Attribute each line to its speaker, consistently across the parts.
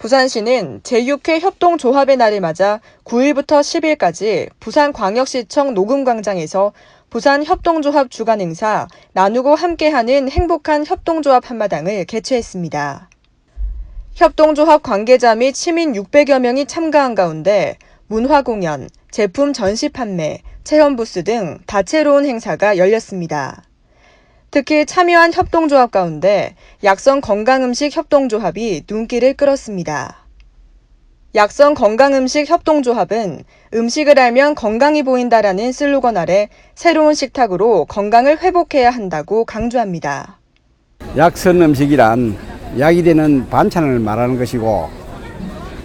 Speaker 1: 부산시는 제6회 협동조합의 날을 맞아 9일부터 10일까지 부산광역시청 녹음광장에서 부산 협동조합 주간 행사 나누고 함께하는 행복한 협동조합 한마당을 개최했습니다. 협동조합 관계자 및 시민 600여 명이 참가한 가운데 문화 공연, 제품 전시 판매, 체험 부스 등 다채로운 행사가 열렸습니다. 특히 참여한 협동조합 가운데 약성 건강음식 협동조합이 눈길을 끌었습니다. 약성 건강음식 협동조합은 음식을 알면 건강이 보인다라는 슬로건 아래 새로운 식탁으로 건강을 회복해야 한다고 강조합니다.
Speaker 2: 약선 음식이란 약이 되는 반찬을 말하는 것이고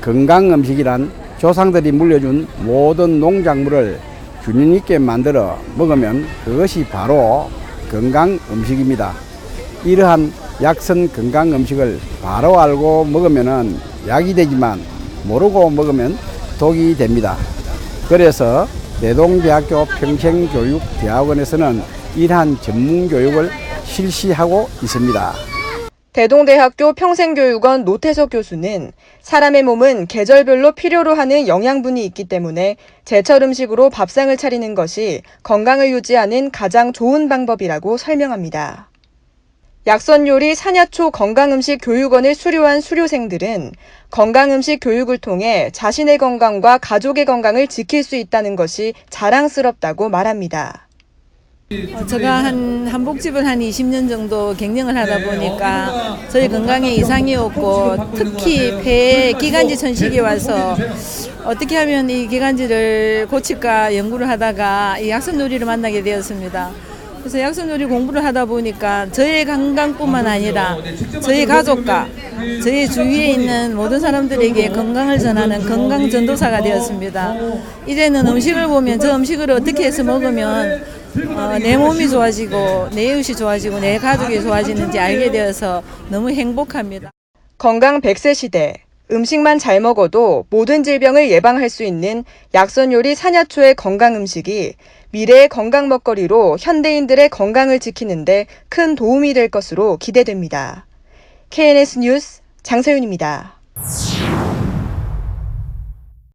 Speaker 2: 건강 음식이란 조상들이 물려준 모든 농작물을 균형 있게 만들어 먹으면 그것이 바로 건강 음식입니다. 이러한 약선 건강 음식을 바로 알고 먹으면 약이 되지만 모르고 먹으면 독이 됩니다. 그래서 대동대학교 평생교육대학원에서는 이러한 전문 교육을 실시하고 있습니다.
Speaker 1: 대동대학교 평생교육원 노태석 교수는 사람의 몸은 계절별로 필요로 하는 영양분이 있기 때문에 제철 음식으로 밥상을 차리는 것이 건강을 유지하는 가장 좋은 방법이라고 설명합니다. 약선 요리 산야초 건강음식 교육원을 수료한 수료생들은 건강음식 교육을 통해 자신의 건강과 가족의 건강을 지킬 수 있다는 것이 자랑스럽다고 말합니다.
Speaker 3: 어, 제가 한 한복집을 한 20년 정도 경영을 하다 보니까 저희 건강에 이상이 없고 특히 폐에 기관지 천식이 와서 어떻게 하면 이 기관지를 고칠까 연구를 하다가 이 약선놀이를 만나게 되었습니다. 그래서 약선놀이 공부를 하다 보니까 저의 건강뿐만 아니라 저희 가족과 저희 주위에 있는 모든 사람들에게 건강을 전하는 건강 전도사가 되었습니다. 이제는 음식을 보면 저 음식을 어떻게 해서 먹으면 어, 내 몸이 좋아지고 내 이웃이 좋아지고 내 가족이 좋아지는지 알게 되어서 너무 행복합니다.
Speaker 1: 건강 100세 시대. 음식만 잘 먹어도 모든 질병을 예방할 수 있는 약선 요리 산야초의 건강 음식이 미래의 건강 먹거리로 현대인들의 건강을 지키는데 큰 도움이 될 것으로 기대됩니다. KNS 뉴스 장세윤입니다.